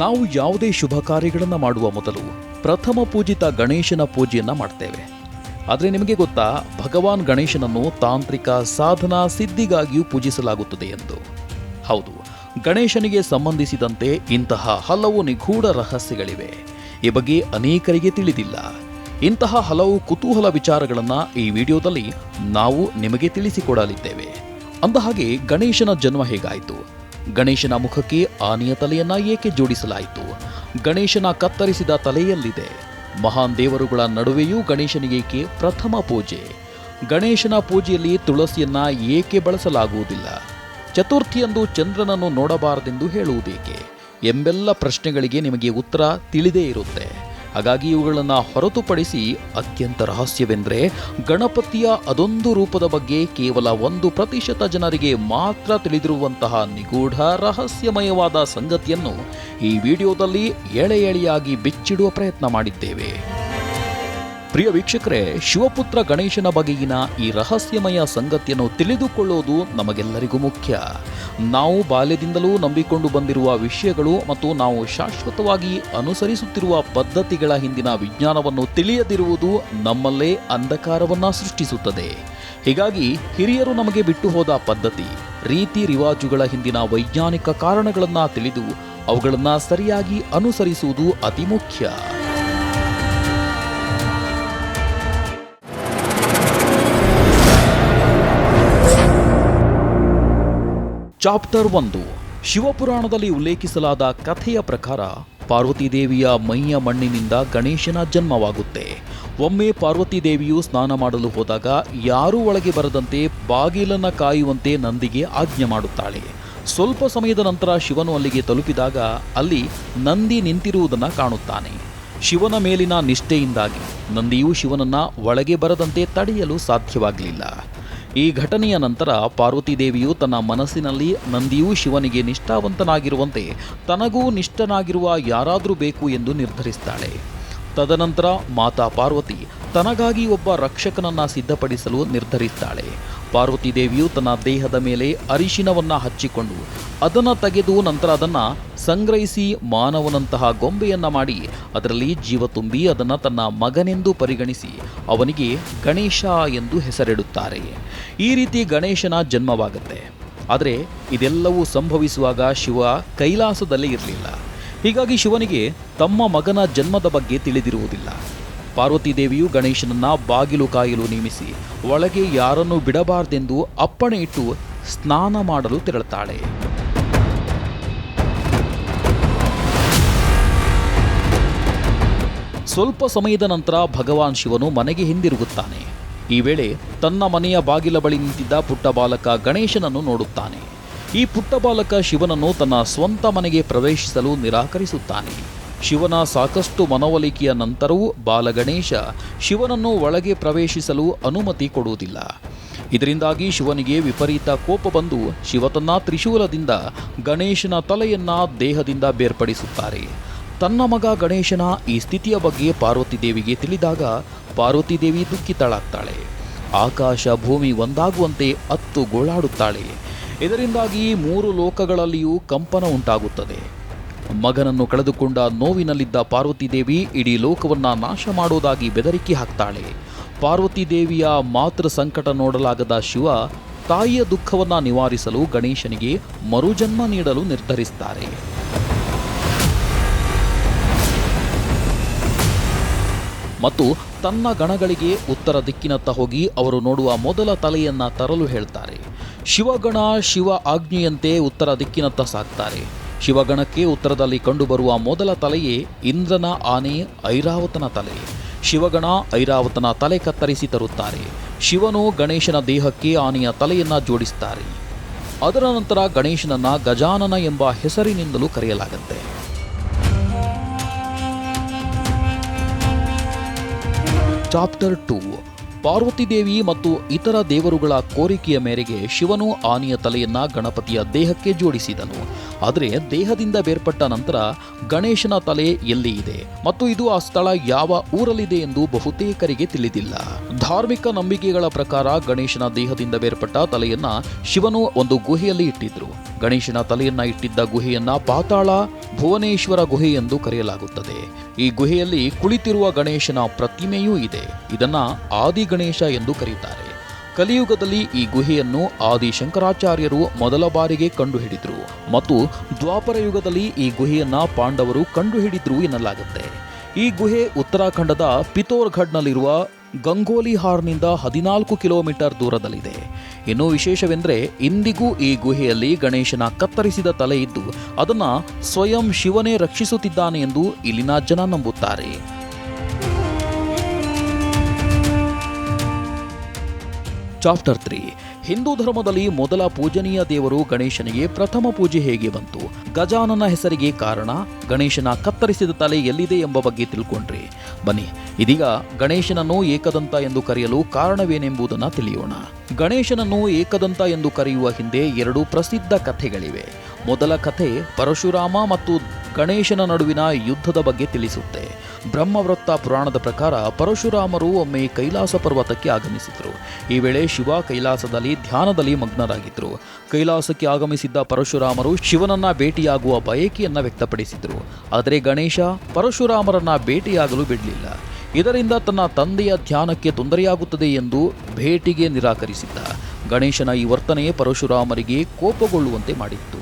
ನಾವು ಯಾವುದೇ ಶುಭ ಕಾರ್ಯಗಳನ್ನು ಮಾಡುವ ಮೊದಲು ಪ್ರಥಮ ಪೂಜಿತ ಗಣೇಶನ ಪೂಜೆಯನ್ನು ಮಾಡ್ತೇವೆ. ಆದರೆ ನಿಮಗೆ ಗೊತ್ತಾ, ಭಗವಾನ್ ಗಣೇಶನನ್ನು ತಾಂತ್ರಿಕ ಸಾಧನಾ ಸಿದ್ಧಿಗಾಗಿಯೂ ಪೂಜಿಸಲಾಗುತ್ತದೆ ಎಂದು. ಹೌದು, ಗಣೇಶನಿಗೆ ಸಂಬಂಧಿಸಿದಂತೆ ಇಂತಹ ಹಲವು ನಿಗೂಢ ರಹಸ್ಯಗಳಿವೆ. ಈ ಬಗ್ಗೆ ಅನೇಕರಿಗೆ ತಿಳಿದಿಲ್ಲ. ಇಂತಹ ಹಲವು ಕುತೂಹಲ ವಿಚಾರಗಳನ್ನು ಈ ವಿಡಿಯೋದಲ್ಲಿ ನಾವು ನಿಮಗೆ ತಿಳಿಸಿಕೊಡಲಿದ್ದೇವೆ. ಅಂದಹಾಗೆ ಗಣೇಶನ ಜನ್ಮ ಹೇಗಾಯಿತು? ಗಣೇಶನ ಮುಖಕ್ಕೆ ಆನೆಯ ತಲೆಯನ್ನ ಏಕೆ ಜೋಡಿಸಲಾಯಿತು? ಗಣೇಶನ ಕತ್ತರಿಸಿದ ತಲೆಯಲ್ಲಿದೆ. ಮಹಾನ್ ದೇವರುಗಳ ನಡುವೆಯೂ ಗಣೇಶನಿಗೇಕೆ ಪ್ರಥಮ ಪೂಜೆ? ಗಣೇಶನ ಪೂಜೆಯಲ್ಲಿ ತುಳಸಿಯನ್ನ ಏಕೆ ಬಳಸಲಾಗುವುದಿಲ್ಲ? ಚತುರ್ಥಿಯಂದು ಚಂದ್ರನನ್ನು ನೋಡಬಾರದೆಂದು ಹೇಳುವುದೇಕೆ? ಎಂಬೆಲ್ಲ ಪ್ರಶ್ನೆಗಳಿಗೆ ನಿಮಗೆ ಉತ್ತರ ತಿಳಿದೇ ಇರುತ್ತೆ. ಹಾಗಾಗಿ ಇವುಗಳನ್ನು ಹೊರತುಪಡಿಸಿ ಅತ್ಯಂತ ರಹಸ್ಯವೆಂದರೆ ಗಣಪತಿಯ ಅದೊಂದು ರೂಪದ ಬಗ್ಗೆ ಕೇವಲ ಒಂದು ಪ್ರತಿಶತ ಜನರಿಗೆ ಮಾತ್ರ ತಿಳಿದಿರುವಂತಹ ನಿಗೂಢ ರಹಸ್ಯಮಯವಾದ ಸಂಗತಿಯನ್ನು ಈ ವಿಡಿಯೋದಲ್ಲಿ ಎಳೆ ಎಳೆಯಾಗಿ ಬಿಚ್ಚಿಡುವ ಪ್ರಯತ್ನ ಮಾಡಿದ್ದೇವೆ. ಪ್ರಿಯ ವೀಕ್ಷಕರೇ, ಶಿವಪುತ್ರ ಗಣೇಶನ ಬಗೆಗಿನ ಈ ರಹಸ್ಯಮಯ ಸಂಗತಿಯನ್ನು ತಿಳಿದುಕೊಳ್ಳುವುದು ನಮಗೆಲ್ಲರಿಗೂ ಮುಖ್ಯ. ನಾವು ಬಾಲ್ಯದಿಂದಲೂ ನಂಬಿಕೊಂಡು ಬಂದಿರುವ ವಿಷಯಗಳು ಮತ್ತು ನಾವು ಶಾಶ್ವತವಾಗಿ ಅನುಸರಿಸುತ್ತಿರುವ ಪದ್ಧತಿಗಳ ಹಿಂದಿನ ವಿಜ್ಞಾನವನ್ನು ತಿಳಿಯದಿರುವುದು ನಮ್ಮಲ್ಲೇ ಅಂಧಕಾರವನ್ನು ಸೃಷ್ಟಿಸುತ್ತದೆ. ಹೀಗಾಗಿ ಹಿರಿಯರು ನಮಗೆ ಬಿಟ್ಟು ಹೋದ ಪದ್ಧತಿ, ರೀತಿ ರಿವಾಜುಗಳ ಹಿಂದಿನ ವೈಜ್ಞಾನಿಕ ಕಾರಣಗಳನ್ನು ತಿಳಿದು ಅವುಗಳನ್ನು ಸರಿಯಾಗಿ ಅನುಸರಿಸುವುದು ಅತಿ ಮುಖ್ಯ. ಚಾಪ್ಟರ್ ಒಂದು. ಶಿವಪುರಾಣದಲ್ಲಿ ಉಲ್ಲೇಖಿಸಲಾದ ಕಥೆಯ ಪ್ರಕಾರ ಪಾರ್ವತಿದೇವಿಯ ಮೈಯ ಮಣ್ಣಿನಿಂದ ಗಣೇಶನ ಜನ್ಮವಾಗುತ್ತೆ. ಒಮ್ಮೆ ಪಾರ್ವತಿದೇವಿಯು ಸ್ನಾನ ಮಾಡಲು ಹೋದಾಗ ಯಾರೂ ಒಳಗೆ ಬರದಂತೆ ಬಾಗಿಲನ್ನ ಕಾಯುವಂತೆ ನಂದಿಗೆ ಆಜ್ಞೆ ಮಾಡುತ್ತಾಳೆ. ಸ್ವಲ್ಪ ಸಮಯದ ನಂತರ ಶಿವನು ಅಲ್ಲಿಗೆ ತಲುಪಿದಾಗ ಅಲ್ಲಿ ನಂದಿ ನಿಂತಿರುವುದನ್ನು ಕಾಣುತ್ತಾನೆ. ಶಿವನ ಮೇಲಿನ ನಿಷ್ಠೆಯಿಂದಾಗಿ ನಂದಿಯು ಶಿವನನ್ನ ಒಳಗೆ ಬರದಂತೆ ತಡೆಯಲು ಸಾಧ್ಯವಾಗಲಿಲ್ಲ. ಈ ಘಟನೆಯ ನಂತರ ಪಾರ್ವತಿದೇವಿಯು ತನ್ನ ಮನಸ್ಸಿನಲ್ಲಿ ನಂದಿಯೂ ಶಿವನಿಗೆ ನಿಷ್ಠಾವಂತನಾಗಿರುವಂತೆ ತನಗೂ ನಿಷ್ಠನಾಗಿರುವ ಯಾರಾದರೂ ಬೇಕು ಎಂದು ನಿರ್ಧರಿಸ್ತಾಳೆ. ತದನಂತರ ಮಾತಾ ಪಾರ್ವತಿ ತನಗಾಗಿ ಒಬ್ಬ ರಕ್ಷಕನನ್ನ ಸಿದ್ಧಪಡಿಸಲು ನಿರ್ಧರಿಸ್ತಾಳೆ. ಪಾರ್ವತಿ ದೇವಿಯು ತನ್ನ ದೇಹದ ಮೇಲೆ ಅರಿಶಿನವನ್ನು ಹಚ್ಚಿಕೊಂಡು ಅದನ್ನು ತೆಗೆದು ನಂತರ ಅದನ್ನ ಸಂಗ್ರಹಿಸಿ ಮಾನವನಂತಹ ಗೊಂಬೆಯನ್ನ ಮಾಡಿ ಅದರಲ್ಲಿ ಜೀವ ತುಂಬಿ ಅದನ್ನು ತನ್ನ ಮಗನೆಂದು ಪರಿಗಣಿಸಿ ಅವನಿಗೆ ಗಣೇಶ ಎಂದು ಹೆಸರಿಡುತ್ತಾರೆ. ಈ ರೀತಿ ಗಣೇಶನ ಜನ್ಮವಾಗುತ್ತೆ. ಆದರೆ ಇದೆಲ್ಲವೂ ಸಂಭವಿಸುವಾಗ ಶಿವ ಕೈಲಾಸದಲ್ಲಿ ಇರಲಿಲ್ಲ. ಹೀಗಾಗಿ ಶಿವನಿಗೆ ತಮ್ಮ ಮಗನ ಜನ್ಮದ ಬಗ್ಗೆ ತಿಳಿದಿರುವುದಿಲ್ಲ. ಪಾರ್ವತಿ ದೇವಿಯು ಗಣೇಶನನ್ನ ಬಾಗಿಲು ಕಾಯಲು ನೇಮಿಸಿ, ಒಳಗೆ ಯಾರನ್ನು ಬಿಡಬಾರದೆಂದು ಅಪ್ಪಣೆ ಇಟ್ಟು ಸ್ನಾನ ಮಾಡಲು ತೆರಳುತ್ತಾಳೆ. ಸ್ವಲ್ಪ ಸಮಯದ ನಂತರ ಭಗವಾನ್ ಶಿವನು ಮನೆಗೆ ಹಿಂದಿರುಗುತ್ತಾನೆ. ಈ ವೇಳೆ ತನ್ನ ಮನೆಯ ಬಾಗಿಲ ಬಳಿ ನಿಂತಿದ್ದ ಪುಟ್ಟ ಬಾಲಕ ಗಣೇಶನನ್ನು ನೋಡುತ್ತಾನೆ. ಈ ಪುಟ್ಟ ಬಾಲಕ ಶಿವನನ್ನು ತನ್ನ ಸ್ವಂತ ಮನೆಗೆ ಪ್ರವೇಶಿಸಲು ನಿರಾಕರಿಸುತ್ತಾನೆ. ಶಿವನ ಸಾಕಷ್ಟು ಮನವೊಲಿಕೆಯ ನಂತರವೂ ಬಾಲಗಣೇಶ ಶಿವನನ್ನು ಒಳಗೆ ಪ್ರವೇಶಿಸಲು ಅನುಮತಿ ಕೊಡುವುದಿಲ್ಲ. ಇದರಿಂದಾಗಿ ಶಿವನಿಗೆ ವಿಪರೀತ ಕೋಪ ಬಂದು ಶಿವ ತನ್ನ ತ್ರಿಶೂಲದಿಂದ ಗಣೇಶನ ತಲೆಯನ್ನ ದೇಹದಿಂದ ಬೇರ್ಪಡಿಸುತ್ತಾರೆ. ತನ್ನ ಮಗ ಗಣೇಶನ ಈ ಸ್ಥಿತಿಯ ಬಗ್ಗೆ ಪಾರ್ವತಿ ದೇವಿಗೆ ತಿಳಿದಾಗ ಪಾರ್ವತಿ ದೇವಿ ದುಃಖಿತಳಾಗ್ತಾಳೆ. ಆಕಾಶ ಭೂಮಿ ಒಂದಾಗುವಂತೆ ಅತ್ತು ಗೋಳಾಡುತ್ತಾಳೆ. ಇದರಿಂದಾಗಿ ಮೂರು ಲೋಕಗಳಲ್ಲಿಯೂ ಕಂಪನ ಉಂಟಾಗುತ್ತದೆ. ಮಗನನ್ನು ಕಳೆದುಕೊಂಡ ನೋವಿನಲ್ಲಿದ್ದ ಪಾರ್ವತಿ ದೇವಿ ಇಡೀ ಲೋಕವನ್ನ ನಾಶ ಮಾಡುವುದಾಗಿ ಬೆದರಿಕೆ ಹಾಕ್ತಾಳೆ. ಪಾರ್ವತಿ ದೇವಿಯ ಮಾತೃ ಸಂಕಟ ನೋಡಲಾಗದ ಶಿವ ತಾಯಿಯ ದುಃಖವನ್ನ ನಿವಾರಿಸಲು ಗಣೇಶನಿಗೆ ಮರುಜನ್ಮ ನೀಡಲು ನಿರ್ಧರಿಸ್ತಾರೆ. ಮತ್ತು ತನ್ನ ಗಣಗಳಿಗೆ ಉತ್ತರ ದಿಕ್ಕಿನತ್ತ ಹೋಗಿ ಅವರು ನೋಡುವ ಮೊದಲ ತಲೆಯನ್ನ ತರಲು ಹೇಳ್ತಾರೆ. ಶಿವಗಣ, ಶಿವ ಆಜ್ಞೆಯಂತೆ ಉತ್ತರ ದಿಕ್ಕಿನತ್ತ ಸಾಕ್ತಾರೆ. ಶಿವಗಣಕ್ಕೆ ಉತ್ತರದಲ್ಲಿ ಕಂಡುಬರುವ ಮೊದಲ ತಲೆಯೇ ಇಂದ್ರನ ಆನೆ ಐರಾವತನ ತಲೆ. ಶಿವಗಣ ಐರಾವತನ ತಲೆ ಕತ್ತರಿಸಿ ತರುತ್ತಾರೆ. ಶಿವನು ಗಣೇಶನ ದೇಹಕ್ಕೆ ಆನೆಯ ತಲೆಯನ್ನು ಜೋಡಿಸುತ್ತಾರೆ ಅದರ ನಂತರ ಗಣೇಶನನ್ನ ಗಜಾನನ ಎಂಬ ಹೆಸರಿನಿಂದಲೂ ಕರೆಯಲಾಗುತ್ತೆ. ಚಾಪ್ಟರ್ ಟೂ ಪಾರ್ವತಿ ದೇವಿ ಮತ್ತು ಇತರ ದೇವರುಗಳ ಕೋರಿಕೆಯ ಮೇರೆಗೆ ಶಿವನು ಆನೆಯ ತಲೆಯನ್ನ ಗಣಪತಿಯ ದೇಹಕ್ಕೆ ಜೋಡಿಸಿದನು. ಆದರೆ ದೇಹದಿಂದ ಬೇರ್ಪಟ್ಟ ನಂತರ ಗಣೇಶನ ತಲೆ ಎಲ್ಲಿ ಇದೆ ಮತ್ತು ಇದು ಆ ಸ್ಥಳ ಯಾವ ಊರಲ್ಲಿದೆ ಎಂದು ಬಹುತೇಕರಿಗೆ ತಿಳಿದಿಲ್ಲ. ಧಾರ್ಮಿಕ ನಂಬಿಕೆಗಳ ಪ್ರಕಾರ ಗಣೇಶನ ದೇಹದಿಂದ ಬೇರ್ಪಟ್ಟ ತಲೆಯನ್ನ ಶಿವನು ಒಂದು ಗುಹೆಯಲ್ಲಿ ಇಟ್ಟಿದ್ರು. ಗಣೇಶನ ತಲೆಯನ್ನ ಇಟ್ಟಿದ್ದ ಗುಹೆಯನ್ನ ಪಾತಾಳ ಭುವನೇಶ್ವರ ಗುಹೆ ಎಂದು ಕರೆಯಲಾಗುತ್ತದೆ. ಈ ಗುಹೆಯಲ್ಲಿ ಕುಳಿತಿರುವ ಗಣೇಶನ ಪ್ರತಿಮೆಯೂ ಇದೆ. ಇದನ್ನ ಆದಿ ಗಣೇಶ ಎಂದು ಕರೆಯುತ್ತಾರೆ. ಕಲಿಯುಗದಲ್ಲಿ ಈ ಗುಹೆಯನ್ನು ಆದಿ ಶಂಕರಾಚಾರ್ಯರು ಮೊದಲ ಬಾರಿಗೆ ಕಂಡುಹಿಡಿದ್ರು ಮತ್ತು ದ್ವಾಪರ ಯುಗದಲ್ಲಿ ಈ ಗುಹೆಯನ್ನ ಪಾಂಡವರು ಕಂಡುಹಿಡಿದ್ರು ಎನ್ನಲಾಗುತ್ತೆ. ಈ ಗುಹೆ ಉತ್ತರಾಖಂಡದ ಪಿತೋರ್ಘಡ್ನಲ್ಲಿರುವ ಗಂಗೋಲಿಹಾರ್ನಿಂದ ಹದಿನಾಲ್ಕು ಕಿಲೋಮೀಟರ್ ದೂರದಲ್ಲಿದೆ. ಇನ್ನು ವಿಶೇಷವೆಂದರೆ ಇಂದಿಗೂ ಈ ಗುಹೆಯಲ್ಲಿ ಗಣೇಶನ ಕತ್ತರಿಸಿದ ತಲೆ ಇದ್ದು ಅದನ್ನು ಸ್ವಯಂ ಶಿವನೇ ರಕ್ಷಿಸುತ್ತಿದ್ದಾನೆ ಎಂದು ಇಲ್ಲಿನ ಜನ ನಂಬುತ್ತಾರೆ. Chapter three. ಹಿಂದೂ ಧರ್ಮದಲ್ಲಿ ಮೊದಲ ಪೂಜನೀಯ ದೇವರು ಗಣೇಶನಿಗೆ ಪ್ರಥಮ ಪೂಜೆ ಹೇಗೆ ಬಂತು? ಗಜಾನನ ಹೆಸರಿಗೆ ಕಾರಣ, ಗಣೇಶನ ಕತ್ತರಿಸಿದ ತಲೆ ಎಲ್ಲಿದೆ ಎಂಬ ಬಗ್ಗೆ ತಿಳ್ಕೊಂಡ್ರಿ. ಬನ್ನಿ ಇದೀಗ ಗಣೇಶನನ್ನು ಏಕದಂತ ಎಂದು ಕರೆಯಲು ಕಾರಣವೇನೆಂಬುದನ್ನು ತಿಳಿಯೋಣ. ಗಣೇಶನನ್ನು ಏಕದಂತ ಎಂದು ಕರೆಯುವ ಹಿಂದೆ ಎರಡು ಪ್ರಸಿದ್ಧ ಕಥೆಗಳಿವೆ. ಮೊದಲ ಕಥೆ ಪರಶುರಾಮ ಮತ್ತು ಗಣೇಶನ ನಡುವಿನ ಯುದ್ಧದ ಬಗ್ಗೆ ತಿಳಿಸುತ್ತೆ. ಬ್ರಹ್ಮವೃತ್ತ ಪುರಾಣದ ಪ್ರಕಾರ ಪರಶುರಾಮರು ಒಮ್ಮೆ ಕೈಲಾಸ ಪರ್ವತಕ್ಕೆ ಆಗಮಿಸಿದರು. ಈ ವೇಳೆ ಶಿವ ಕೈಲಾಸದಲ್ಲಿ ಧ್ಯಾನದಲ್ಲಿ ಮಗ್ನರಾಗಿದ್ದರು ಕೈಲಾಸಕ್ಕೆ ಆಗಮಿಸಿದ್ದ ಪರಶುರಾಮರು ಶಿವನನ್ನ ಭೇಟಿಯಾಗುವ ಬಯಕೆಯನ್ನ ವ್ಯಕ್ತಪಡಿಸಿದರು. ಆದರೆ ಗಣೇಶ ಪರಶುರಾಮರನ್ನ ಭೇಟಿಯಾಗಲು ಬಿಡಲಿಲ್ಲ. ಇದರಿಂದ ತನ್ನ ತಂದೆಯ ಧ್ಯಾನಕ್ಕೆ ತೊಂದರೆಯಾಗುತ್ತದೆ ಎಂದು ಭೇಟಿಗೆ ನಿರಾಕರಿಸಿದ್ದ. ಗಣೇಶನ ಈ ವರ್ತನೆ ಪರಶುರಾಮರಿಗೆ ಕೋಪಗೊಳ್ಳುವಂತೆ ಮಾಡಿತ್ತು.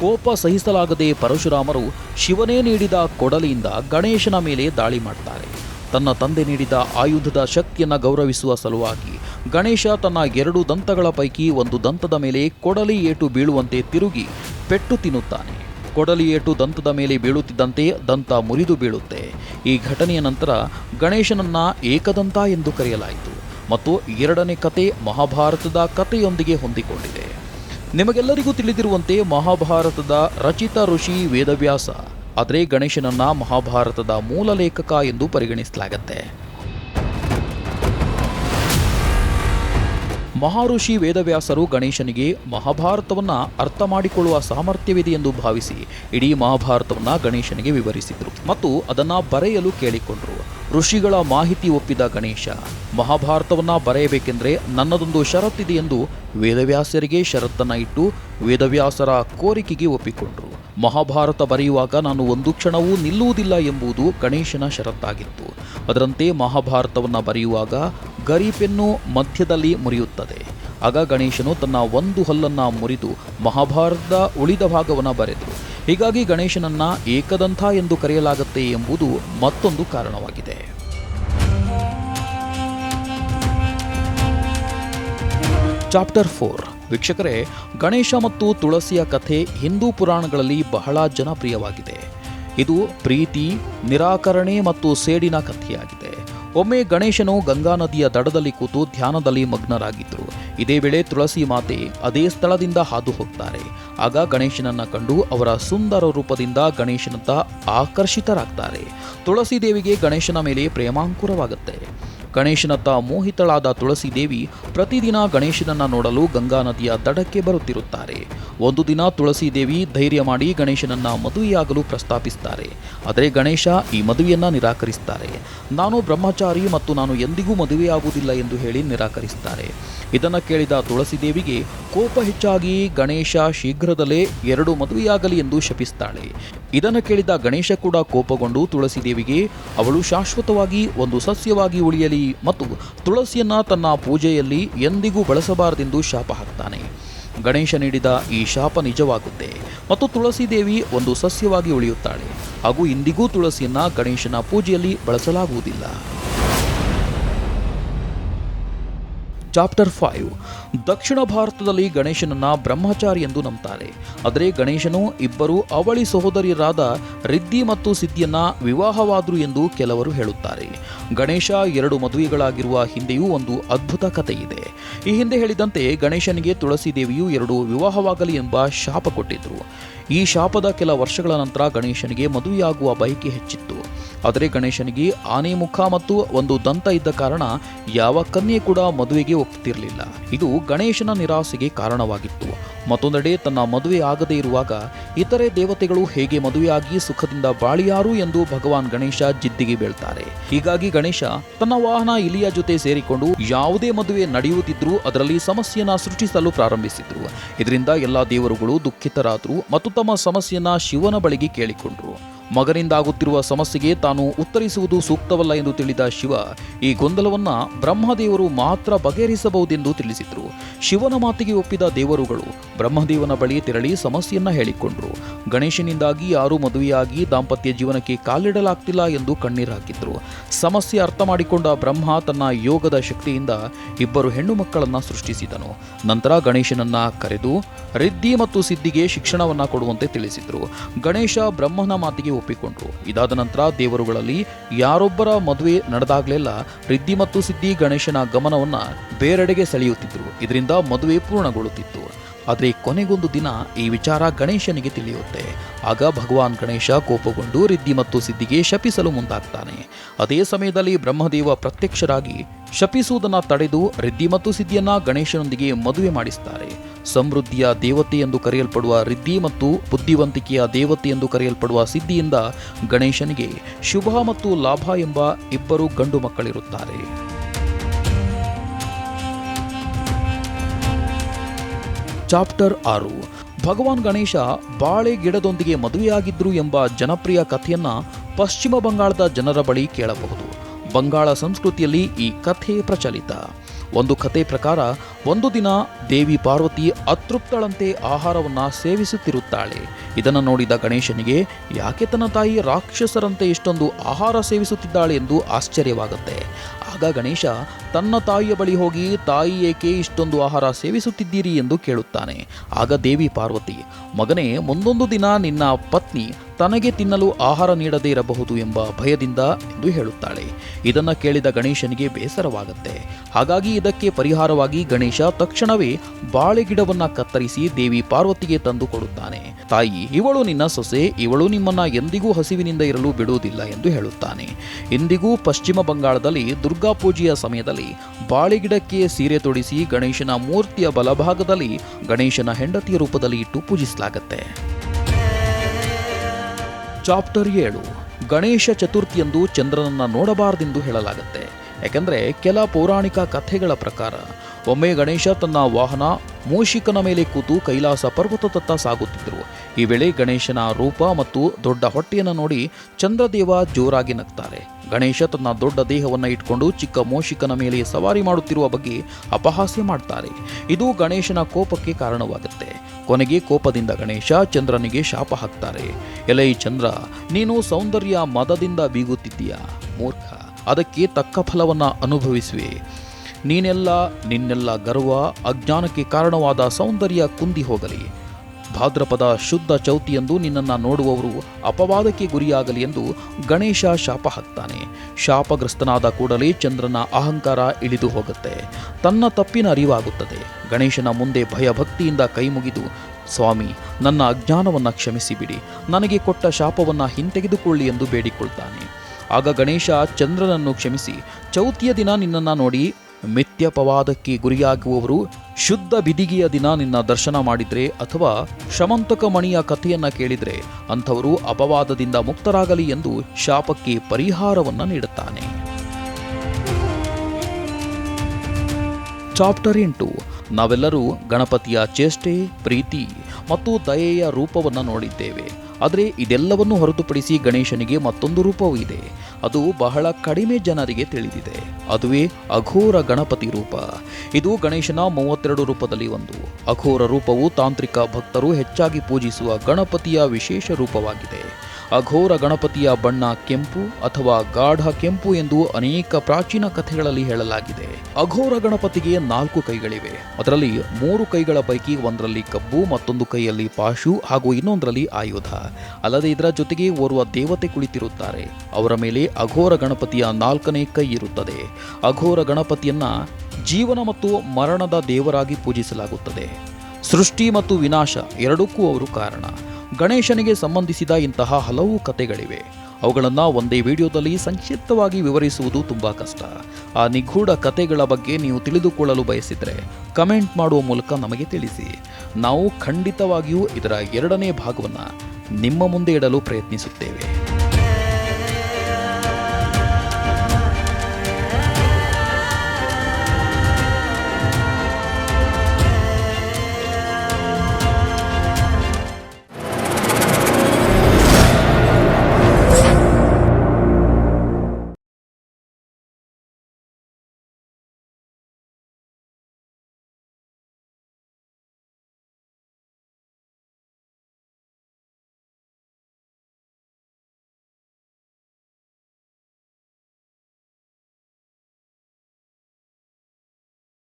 ಕೋಪ ಸಹಿಸಲಾಗದೆ ಪರಶುರಾಮರು ಶಿವನೇ ನೀಡಿದ ಕೊಡಲಿಯಿಂದ ಗಣೇಶನ ಮೇಲೆ ದಾಳಿ ಮಾಡ್ತಾರೆ. ತನ್ನ ತಂದೆ ನೀಡಿದ ಆಯುಧದ ಶಕ್ತಿಯನ್ನು ಗೌರವಿಸುವ ಸಲುವಾಗಿ ಗಣೇಶ ತನ್ನ ಎರಡು ದಂತಗಳ ಪೈಕಿ ಒಂದು ದಂತದ ಮೇಲೆ ಕೊಡಲಿ ಏಟು ಬೀಳುವಂತೆ ತಿರುಗಿ ಪೆಟ್ಟು ತಿನ್ನುತ್ತಾನೆ. ಕೊಡಲಿ ಏಟು ದಂತದ ಮೇಲೆ ಬೀಳುತ್ತಿದ್ದಂತೆ ದಂತ ಮುರಿದು ಬೀಳುತ್ತೆ. ಈ ಘಟನೆಯ ನಂತರ ಗಣೇಶನನ್ನ ಏಕದಂತ ಎಂದು ಕರೆಯಲಾಯಿತು ಮತ್ತು ಎರಡನೇ ಕತೆ ಮಹಾಭಾರತದ ಕಥೆಯೊಂದಿಗೆ ಹೊಂದಿಕೊಂಡಿದೆ. ನಿಮಗೆಲ್ಲರಿಗೂ ತಿಳಿದಿರುವಂತೆ ಮಹಾಭಾರತದ ರಚಿತ ಋಷಿ ವೇದವ್ಯಾಸ, ಆದರೆ ಗಣೇಶನನ್ನ ಮಹಾಭಾರತದ ಮೂಲ ಲೇಖಕ ಎಂದು ಪರಿಗಣಿಸಲಾಗತ್ತೆ. ಮಹಾಋಷಿ ವೇದವ್ಯಾಸರು ಗಣೇಶನಿಗೆ ಮಹಾಭಾರತವನ್ನು ಅರ್ಥ ಮಾಡಿಕೊಳ್ಳುವ ಸಾಮರ್ಥ್ಯವಿದೆ ಎಂದು ಭಾವಿಸಿ ಇಡೀ ಮಹಾಭಾರತವನ್ನು ಗಣೇಶನಿಗೆ ವಿವರಿಸಿದರು ಮತ್ತು ಅದನ್ನು ಬರೆಯಲು ಕೇಳಿಕೊಂಡರು. ಋಷಿಗಳ ಮಾಹಿತಿ ಒಪ್ಪಿದ ಗಣೇಶ, ಮಹಾಭಾರತವನ್ನು ಬರೆಯಬೇಕೆಂದರೆ ನನ್ನದೊಂದು ಷರತ್ತಿದೆ ಎಂದು ವೇದವ್ಯಾಸರಿಗೆ ಷರತ್ತನ್ನು ಇಟ್ಟು ವೇದವ್ಯಾಸರ ಕೋರಿಕೆಗೆ ಒಪ್ಪಿಕೊಂಡರು. ಮಹಾಭಾರತ ಬರೆಯುವಾಗ ನಾನು ಒಂದು ಕ್ಷಣವೂ ನಿಲ್ಲುವುದಿಲ್ಲ ಎಂಬುದು ಗಣೇಶನ ಷರತ್ತಾಗಿತ್ತು. ಅದರಂತೆ ಮಹಾಭಾರತವನ್ನು ಬರೆಯುವಾಗ ಗರಿಪೆನ್ನು ಮಧ್ಯದಲ್ಲಿ ಮುರಿಯುತ್ತದೆ. ಆಗ ಗಣೇಶನು ತನ್ನ ಒಂದು ಹಲ್ಲನ್ನು ಮುರಿದು ಮಹಾಭಾರತದ ಉಳಿದ ಭಾಗವನ್ನು ಬರೆದು, ಹೀಗಾಗಿ ಗಣೇಶನನ್ನ ಏಕದಂಥ ಎಂದು ಕರೆಯಲಾಗುತ್ತೆ ಎಂಬುದು ಮತ್ತೊಂದು ಕಾರಣವಾಗಿದೆ. Chapter four. ವೀಕ್ಷಕರೇ ಗಣೇಶ ಮತ್ತು ತುಳಸಿಯ ಕಥೆ ಹಿಂದೂ ಪುರಾಣಗಳಲ್ಲಿ ಬಹಳ ಜನಪ್ರಿಯವಾಗಿದೆ. ಇದು ಪ್ರೀತಿ, ನಿರಾಕರಣೆ ಮತ್ತು ಸೇಡಿನ ಕಥೆಯಾಗಿದೆ. ಒಮ್ಮೆ ಗಣೇಶನು ಗಂಗಾ ನದಿಯ ದಡದಲ್ಲಿ ಕೂತು ಧ್ಯಾನದಲ್ಲಿ ಮಗ್ನರಾಗಿದ್ದರು. ಇದೇ ವೇಳೆ ತುಳಸಿ ಮಾತೆ ಅದೇ ಸ್ಥಳದಿಂದ ಹಾದು ಹೋಗ್ತಾರೆ. ಆಗ ಗಣೇಶನನ್ನ ಕಂಡು ಅವರ ಸುಂದರ ರೂಪದಿಂದ ಗಣೇಶನತ್ತ ಆಕರ್ಷಿತರಾಗ್ತಾರೆ. ತುಳಸಿ ದೇವಿಗೆ ಗಣೇಶನ ಮೇಲೆ ಪ್ರೇಮಾಂಕುರವಾಗುತ್ತೆ. ಗಣೇಶನತ್ತ ಮೋಹಿತಳಾದ ತುಳಸಿ ದೇವಿ ಪ್ರತಿದಿನ ಗಣೇಶನನ್ನ ನೋಡಲು ಗಂಗಾ ನದಿಯ ದಡಕ್ಕೆ ಬರುತ್ತಿರುತ್ತಾರೆ. ಒಂದು ದಿನ ತುಳಸಿ ದೇವಿ ಧೈರ್ಯ ಮಾಡಿ ಗಣೇಶನನ್ನ ಮದುವೆಯಾಗಲು ಪ್ರಸ್ತಾಪಿಸುತ್ತಾರೆ ಆದರೆ ಗಣೇಶ ಈ ಮದುವೆಯನ್ನ ನಿರಾಕರಿಸುತ್ತಾರೆ ನಾನು ಬ್ರಹ್ಮಚಾರಿ ಮತ್ತು ನಾನು ಎಂದಿಗೂ ಮದುವೆಯಾಗುವುದಿಲ್ಲ ಎಂದು ಹೇಳಿ ನಿರಾಕರಿಸುತ್ತಾರೆ ಇದನ್ನು ಕೇಳಿದ ತುಳಸಿ ದೇವಿಗೆ ಕೋಪ ಹೆಚ್ಚಾಗಿ ಗಣೇಶ ಶೀಘ್ರದಲ್ಲೇ ಎರಡು ಮದುವೆಯಾಗಲಿ ಎಂದು ಶಪಿಸ್ತಾಳೆ. ಇದನ್ನು ಕೇಳಿದ ಗಣೇಶ ಕೂಡ ಕೋಪಗೊಂಡು ತುಳಸಿ ದೇವಿಗೆ ಅವಳು ಶಾಶ್ವತವಾಗಿ ಒಂದು ಸಸ್ಯವಾಗಿ ಉಳಿಯಲಿ ಮತ್ತು ತುಳಸಿಯನ್ನ ತನ್ನ ಪೂಜೆಯಲ್ಲಿ ಎಂದಿಗೂ ಬಳಸಬಾರದೆಂದು ಶಾಪ ಹಾಕ್ತಾನೆ. ಗಣೇಶ ನೀಡಿದ ಈ ಶಾಪ ನಿಜವಾಗುತ್ತೆ. ಮತ್ತು ತುಳಸಿ ದೇವಿ ಒಂದು ಸಸ್ಯವಾಗಿ ಉಳಿಯುತ್ತಾಳೆ. ಹಾಗೂ ಇಂದಿಗೂ ತುಳಸಿಯನ್ನ ಗಣೇಶನ ಪೂಜೆಯಲ್ಲಿ ಬಳಸಲಾಗುವುದಿಲ್ಲ. Chapter five. ದಕ್ಷಿಣ ಭಾರತದಲ್ಲಿ ಗಣೇಶನನ್ನ ಬ್ರಹ್ಮಚಾರಿ ಎಂದು ನಂಬ್ತಾರೆ. ಆದರೆ ಗಣೇಶನು ಇಬ್ಬರು ಅವಳಿ ಸಹೋದರಿಯರಾದ ರಿದ್ದಿ ಮತ್ತು ಸಿದ್ಧಿಯನ್ನ ವಿವಾಹವಾದರು ಎಂದು ಕೆಲವರು ಹೇಳುತ್ತಾರೆ. ಗಣೇಶ ಎರಡು ಮದುವೆಗಳಾಗಿರುವ ಹಿಂದೆಯೂ ಒಂದು ಅದ್ಭುತ ಕಥೆ ಇದೆ ಈ ಹಿಂದೆ ಹೇಳಿದಂತೆ ಗಣೇಶನಿಗೆ ತುಳಸಿ ದೇವಿಯು ಎರಡು ವಿವಾಹವಾಗಲಿ ಎಂಬ ಶಾಪ ಕೊಟ್ಟಿದ್ರು. ಈ ಶಾಪದ ಕೆಲ ವರ್ಷಗಳ ನಂತರ ಗಣೇಶನಿಗೆ ಮದುವೆಯಾಗುವ ಬಯಕೆ ಹೆಚ್ಚಿತ್ತು. ಆದರೆ ಗಣೇಶನಿಗೆ ಆನೆ ಮುಖ ಮತ್ತು ಒಂದು ದಂತ ಇದ್ದ ಕಾರಣ ಯಾವ ಕನ್ಯೆ ಕೂಡ ಮದುವೆಗೆ ಒಪ್ಪುತ್ತಿರಲಿಲ್ಲ ಇದು ಗಣೇಶನ ನಿರಾಸೆಗೆ ಕಾರಣವಾಗಿತ್ತು. ಮತ್ತೊಂದೆಡೆ ತನ್ನ ಮದುವೆ ಆಗದೇ ಇರುವಾಗ ಇತರೆ ದೇವತೆಗಳು ಹೇಗೆ ಮದುವೆಯಾಗಿ ಸುಖದಿಂದ ಬಾಳಿಯಾರು ಎಂದು ಭಗವಾನ್ ಗಣೇಶ ಜಿದ್ದಿಗೆ ಬೀಳ್ತಾರೆ. ಹೀಗಾಗಿ ಗಣೇಶ ತನ್ನ ವಾಹನ ಇಲಿಯ ಜೊತೆ ಸೇರಿಕೊಂಡು ಯಾವುದೇ ಮದುವೆ ನಡೆಯುತ್ತಿದ್ರೂ ಅದರಲ್ಲಿ ಸಮಸ್ಯೆಯನ್ನ ಸೃಷ್ಟಿಸಲು ಪ್ರಾರಂಭಿಸಿದ್ರು. ಇದರಿಂದ ಎಲ್ಲಾ ದೇವರುಗಳು ದುಃಖಿತರಾದರು ಮತ್ತು ತಮ್ಮ ಸಮಸ್ಯೆಯನ್ನ ಶಿವನ ಬಳಿಗೆ ಕೇಳಿಕೊಂಡ್ರು. ಮಗನಿಂದಾಗುತ್ತಿರುವ ಸಮಸ್ಯೆಗೆ ತಾನು ಉತ್ತರಿಸುವುದು ಸೂಕ್ತವಲ್ಲ ಎಂದು ತಿಳಿದ ಶಿವ, ಈ ಗೊಂದಲವನ್ನ ಬ್ರಹ್ಮದೇವರು ಮಾತ್ರ ಬಗೆಹರಿಸಬಹುದೆಂದು ತಿಳಿಸಿದರು. ಶಿವನ ಮಾತಿಗೆ ಒಪ್ಪಿದ ದೇವರುಗಳು ಬ್ರಹ್ಮದೇವನ ಬಳಿ ತೆರಳಿ ಸಮಸ್ಯೆಯನ್ನ ಹೇಳಿಕೊಂಡರು. ಗಣೇಶನಿಂದಾಗಿ ಯಾರೂ ಮದುವೆಯಾಗಿ ದಾಂಪತ್ಯ ಜೀವನಕ್ಕೆ ಕಾಲಿಡಲಾಗ್ತಿಲ್ಲ ಎಂದು ಕಣ್ಣೀರು ಹಾಕಿದ್ರು. ಸಮಸ್ಯೆ ಅರ್ಥ ಮಾಡಿಕೊಂಡ ಬ್ರಹ್ಮ ತನ್ನ ಯೋಗದ ಶಕ್ತಿಯಿಂದ ಇಬ್ಬರು ಹೆಣ್ಣು ಮಕ್ಕಳನ್ನ ಸೃಷ್ಟಿಸಿದನು. ನಂತರ ಗಣೇಶನನ್ನ ಕರೆದು ರಿದ್ದಿ ಮತ್ತು ಸಿದ್ಧಿಗೆ ಶಿಕ್ಷಣವನ್ನ ಕೊಡುವಂತೆ ತಿಳಿಸಿದ್ರು. ಗಣೇಶ ಬ್ರಹ್ಮನ ಮಾತಿಗೆ ಒಪ್ಪಿಕೊಂಡ್ರು. ಇದಾದ ನಂತರ ದೇವರುಗಳಲ್ಲಿ ಯಾರೊಬ್ಬರ ಮದುವೆ ನಡೆದಾಗಲೆಲ್ಲ ರಿದ್ದಿ ಮತ್ತು ಸಿದ್ಧಿ ಗಣೇಶನ ಗಮನವನ್ನ ಬೇರೆಡೆಗೆ ಸೆಳೆಯುತ್ತಿದ್ರು. ಇದರಿಂದ ಮದುವೆ ಪೂರ್ಣಗೊಳ್ಳುತ್ತಿತ್ತು. ಆದರೆ ಕೊನೆಗೊಂದು ದಿನ ಈ ವಿಚಾರ ಗಣೇಶನಿಗೆ ತಿಳಿಯುತ್ತೆ. ಆಗ ಭಗವಾನ್ ಗಣೇಶ ಕೋಪಗೊಂಡು ರಿದ್ದಿ ಮತ್ತು ಸಿದ್ಧಿಗೆ ಶಪಿಸಲು ಮುಂದಾಗ್ತಾನೆ. ಅದೇ ಸಮಯದಲ್ಲಿ ಬ್ರಹ್ಮದೇವ ಪ್ರತ್ಯಕ್ಷರಾಗಿ ಶಪಿಸುವುದನ್ನ ತಡೆದು ರಿದ್ದಿ ಮತ್ತು ಸಿದ್ಧಿಯನ್ನ ಗಣೇಶನೊಂದಿಗೆ ಮದುವೆ ಮಾಡಿಸ್ತಾರೆ. ಸಮೃದ್ಧಿಯ ದೇವತೆ ಎಂದು ಕರೆಯಲ್ಪಡುವ ರಿದ್ಧಿ ಮತ್ತು ಬುದ್ಧಿವಂತಿಕೆಯ ದೇವತೆ ಎಂದು ಕರೆಯಲ್ಪಡುವ ಸಿದ್ಧಿಯಿಂದ ಗಣೇಶನಿಗೆ ಶುಭ ಮತ್ತು ಲಾಭ ಎಂಬ ಇಬ್ಬರು ಗಂಡು ಮಕ್ಕಳಿರುತ್ತಾರೆ. ಚಾಪ್ಟರ್ ಆರು. ಭಗವಾನ್ ಗಣೇಶ ಬಾಳೆ ಗಿಡದೊಂದಿಗೆ ಮದುವೆಯಾಗಿದ್ರು ಎಂಬ ಜನಪ್ರಿಯ ಕಥೆಯನ್ನ ಪಶ್ಚಿಮ ಬಂಗಾಳದ ಜನರ ಬಳಿ ಕೇಳಬಹುದು. ಬಂಗಾಳ ಸಂಸ್ಕೃತಿಯಲ್ಲಿ ಈ ಕಥೆ ಪ್ರಚಲಿತ. ಒಂದು ಕತೆ ಪ್ರಕಾರ, ಒಂದು ದಿನ ದೇವಿ ಪಾರ್ವತಿ ಅತೃಪ್ತಳಂತೆ ಆಹಾರವನ್ನು ಸೇವಿಸುತ್ತಿರುತ್ತಾಳೆ. ಇದನ್ನು ನೋಡಿದ ಗಣೇಶನಿಗೆ, ಯಾಕೆ ತನ್ನ ತಾಯಿ ರಾಕ್ಷಸರಂತೆ ಇಷ್ಟೊಂದು ಆಹಾರ ಸೇವಿಸುತ್ತಿದ್ದಾಳೆ ಎಂದು ಆಶ್ಚರ್ಯವಾಗುತ್ತೆ. ಆಗ ಗಣೇಶ, ತನ್ನ ತಾಯಿಯ ಬಳಿ ಹೋಗಿ ತಾಯಿ ಏಕೆ ಇಷ್ಟೊಂದು ಆಹಾರ ಸೇವಿಸುತ್ತಿದ್ದೀರಿ? ಎಂದು ಕೇಳುತ್ತಾನೆ. ಆಗ ದೇವಿ ಪಾರ್ವತಿ, ಮಗನೇ, ಮುಂದೊಂದು ದಿನ ನಿನ್ನ ಪತ್ನಿ ತನಗೆ ತಿನ್ನಲು ಆಹಾರ ನೀಡದೇ ಇರಬಹುದು ಎಂಬ ಭಯದಿಂದ ಎಂದು ಹೇಳುತ್ತಾಳೆ. ಇದನ್ನು ಕೇಳಿದ ಗಣೇಶನಿಗೆ ಬೇಸರವಾಗುತ್ತೆ. ಹಾಗಾಗಿ ಇದಕ್ಕೆ ಪರಿಹಾರವಾಗಿ ಗಣೇಶ ತಕ್ಷಣವೇ ಬಾಳೆ ಗಿಡವನ್ನ ಕತ್ತರಿಸಿ ದೇವಿ ಪಾರ್ವತಿಗೆ ತಂದು ಕೊಡುತ್ತಾನೆ. ತಾಯಿ, ಇವಳು ನಿನ್ನ ಸೊಸೆ, ಇವಳು ನಿಮ್ಮನ್ನ ಎಂದಿಗೂ ಹಸಿವಿನಿಂದ ಇರಲು ಬಿಡುವುದಿಲ್ಲ ಎಂದು ಹೇಳುತ್ತಾನೆ. ಇಂದಿಗೂ ಪಶ್ಚಿಮ ಬಂಗಾಳದಲ್ಲಿ ದುರ್ಗಾ ಪೂಜೆಯ ಸಮಯದಲ್ಲಿ ಬಾಳೆ ಗಿಡಕ್ಕೆ ಸೀರೆ ತೊಡಿಸಿ ಗಣೇಶನ ಮೂರ್ತಿಯ ಬಲಭಾಗದಲ್ಲಿ ಗಣೇಶನ ಹೆಂಡತಿಯ ರೂಪದಲ್ಲಿ ಇಟ್ಟು ಪೂಜಿಸಲಾಗುತ್ತೆ. ಚಾಪ್ಟರ್ ಏಳು, ಗಣೇಶ ಚತುರ್ಥಿಯಂದು ಚಂದ್ರನನ್ನು ನೋಡಬಾರದೆಂದು ಹೇಳಲಾಗುತ್ತೆ. ಯಾಕೆಂದರೆ ಕೆಲ ಪೌರಾಣಿಕ ಕಥೆಗಳ ಪ್ರಕಾರ, ಒಮ್ಮೆ ಗಣೇಶ ತನ್ನ ವಾಹನ ಮೂಷಿಕನ ಮೇಲೆ ಕೂತು ಕೈಲಾಸ ಪರ್ವತದತ್ತ ಸಾಗುತ್ತಿದ್ದರು. ಈ ವೇಳೆ ಗಣೇಶನ ರೂಪ ಮತ್ತು ದೊಡ್ಡ ಹೊಟ್ಟೆಯನ್ನು ನೋಡಿ ಚಂದ್ರದೇವ ಜೋರಾಗಿ ನಗ್ತಾರೆ. ಗಣೇಶ ತನ್ನ ದೊಡ್ಡ ದೇಹವನ್ನು ಇಟ್ಕೊಂಡು ಚಿಕ್ಕ ಮೋಷಿಕನ ಮೇಲೆ ಸವಾರಿ ಮಾಡುತ್ತಿರುವ ಬಗ್ಗೆ ಅಪಹಾಸ್ಯ ಮಾಡ್ತಾರೆ. ಇದು ಗಣೇಶನ ಕೋಪಕ್ಕೆ ಕಾರಣವಾಗುತ್ತೆ. ಕೊನೆಗೆ ಕೋಪದಿಂದ ಗಣೇಶ ಚಂದ್ರನಿಗೆ ಶಾಪ ಹಾಕ್ತಾರೆ. ಎಲೈ ಚಂದ್ರ, ನೀನು ಸೌಂದರ್ಯ ಮದದಿಂದ ಬೀಗುತ್ತಿದ್ದೀಯ? ಮೂರ್ಖ, ಅದಕ್ಕೆ ತಕ್ಕ ಫಲವನ್ನು ಅನುಭವಿಸುವೆ. ನೀನೆಲ್ಲ, ನಿನ್ನೆಲ್ಲ ಗರ್ವ, ಅಜ್ಞಾನಕ್ಕೆ ಕಾರಣವಾದ ಸೌಂದರ್ಯ ಕುಂದಿ ಹೋಗಲಿ ಭಾದ್ರಪದ ಶುದ್ಧ ಚೌತಿಯಂದು ನಿನ್ನನ್ನು ನೋಡುವವರು ಅಪವಾದಕ್ಕೆ ಗುರಿಯಾಗಲಿ ಎಂದು ಗಣೇಶ ಶಾಪ ಹಾಕ್ತಾನೆ. ಶಾಪಗ್ರಸ್ತನಾದ ಕೂಡಲೇ ಚಂದ್ರನ ಅಹಂಕಾರ ಇಳಿದು ಹೋಗುತ್ತೆ. ತನ್ನ ತಪ್ಪಿನ ಅರಿವಾಗುತ್ತದೆ. ಗಣೇಶನ ಮುಂದೆ ಭಯಭಕ್ತಿಯಿಂದ ಕೈಮುಗಿದು ಸ್ವಾಮಿ, ನನ್ನ ಅಜ್ಞಾನವನ್ನು ಕ್ಷಮಿಸಿಬಿಡಿ. ನನಗೆ ಕೊಟ್ಟ ಶಾಪವನ್ನು ಹಿಂತೆಗೆದುಕೊಳ್ಳಿ ಎಂದು ಬೇಡಿಕೊಳ್ತಾನೆ. ಆಗ ಗಣೇಶ ಚಂದ್ರನನ್ನು ಕ್ಷಮಿಸಿ, ಚೌತಿಯ ದಿನ ನಿನ್ನನ್ನು ನೋಡಿ ಮಿಥ್ಯಪವಾದಕ್ಕೆ ಗುರಿಯಾಗುವವರು ಶುದ್ಧ ಬಿದಿಗೆಯ ದಿನ ನಿನ್ನ ದರ್ಶನ ಮಾಡಿದ್ರೆ ಅಥವಾ ಶಮಂತಕ ಮಣಿಯ ಕಥೆಯನ್ನ ಕೇಳಿದ್ರೆ ಅಂಥವರು ಅಪವಾದದಿಂದ ಮುಕ್ತರಾಗಲಿ ಎಂದು ಶಾಪಕ್ಕೆ ಪರಿಹಾರವನ್ನ ನೀಡುತ್ತಾನೆ. ಚಾಪ್ಟರ್ ಎಂಟು. ನಾವೆಲ್ಲರೂ ಗಣಪತಿಯ ಚೇಷ್ಟೆ, ಪ್ರೀತಿ ಮತ್ತು ದಯೆಯ ರೂಪವನ್ನು ನೋಡಿದ್ದೇವೆ. ಆದರೆ ಇದೆಲ್ಲವನ್ನು ಹೊರತುಪಡಿಸಿ ಗಣೇಶನಿಗೆ ಮತ್ತೊಂದು ರೂಪವೂ ಇದೆ. ಅದು ಬಹಳ ಕಡಿಮೆ ಜನರಿಗೆ ತಿಳಿದಿದೆ. ಅದುವೇ ಅಘೋರ ಗಣಪತಿ ರೂಪ. ಇದು ಗಣೇಶನ ಮೂವತ್ತೆರಡು ರೂಪದಲ್ಲಿ ಒಂದು. ಅಘೋರ ರೂಪವು ತಾಂತ್ರಿಕ ಭಕ್ತರು ಹೆಚ್ಚಾಗಿ ಪೂಜಿಸುವ ಗಣಪತಿಯ ವಿಶೇಷ ರೂಪವಾಗಿದೆ. ಅಘೋರ ಗಣಪತಿಯ ಬಣ್ಣ ಕೆಂಪು ಅಥವಾ ಗಾಢ ಕೆಂಪು ಎಂದು ಅನೇಕ ಪ್ರಾಚೀನ ಕಥೆಗಳಲ್ಲಿ ಹೇಳಲಾಗಿದೆ. ಅಘೋರ ಗಣಪತಿಗೆ ನಾಲ್ಕು ಕೈಗಳಿವೆ. ಅದರಲ್ಲಿ ಮೂರು ಕೈಗಳ ಪೈಕಿ ಒಂದರಲ್ಲಿ ಕಬ್ಬು, ಮತ್ತೊಂದು ಕೈಯಲ್ಲಿ ಪಾಶು ಹಾಗೂ ಇನ್ನೊಂದರಲ್ಲಿ ಆಯುಧ. ಅಲ್ಲದೆ ಇದರ ಜೊತೆಗೆ ಓರ್ವ ದೇವತೆ ಕುಳಿತಿರುತ್ತಾರೆ. ಅವರ ಮೇಲೆ ಅಘೋರ ಗಣಪತಿಯ ನಾಲ್ಕನೇ ಕೈ ಇರುತ್ತದೆ. ಅಘೋರ ಗಣಪತಿಯನ್ನ ಜೀವನ ಮತ್ತು ಮರಣದ ದೇವರಾಗಿ ಪೂಜಿಸಲಾಗುತ್ತದೆ. ಸೃಷ್ಟಿ ಮತ್ತು ವಿನಾಶ ಎರಡಕ್ಕೂ ಅವರು ಕಾರಣ. ಗಣೇಶನಿಗೆ ಸಂಬಂಧಿಸಿದ ಇಂತಹ ಹಲವು ಕಥೆಗಳಿವೆ. ಅವುಗಳನ್ನು ಒಂದೇ ವಿಡಿಯೋದಲ್ಲಿ ಸಂಕ್ಷಿಪ್ತವಾಗಿ ವಿವರಿಸುವುದು ತುಂಬಾ ಕಷ್ಟ. ಆ ನಿಗೂಢ ಕಥೆಗಳ ಬಗ್ಗೆ ನೀವು ತಿಳಿದುಕೊಳ್ಳಲು ಬಯಸಿದರೆ ಕಮೆಂಟ್ ಮಾಡುವ ಮೂಲಕ ನಮಗೆ ತಿಳಿಸಿ. ನಾವು ಖಂಡಿತವಾಗಿಯೂ ಇದರ ಎರಡನೇ ಭಾಗವನ್ನು ನಿಮ್ಮ ಮುಂದೆ ಇಡಲು ಪ್ರಯತ್ನಿಸುತ್ತೇವೆ.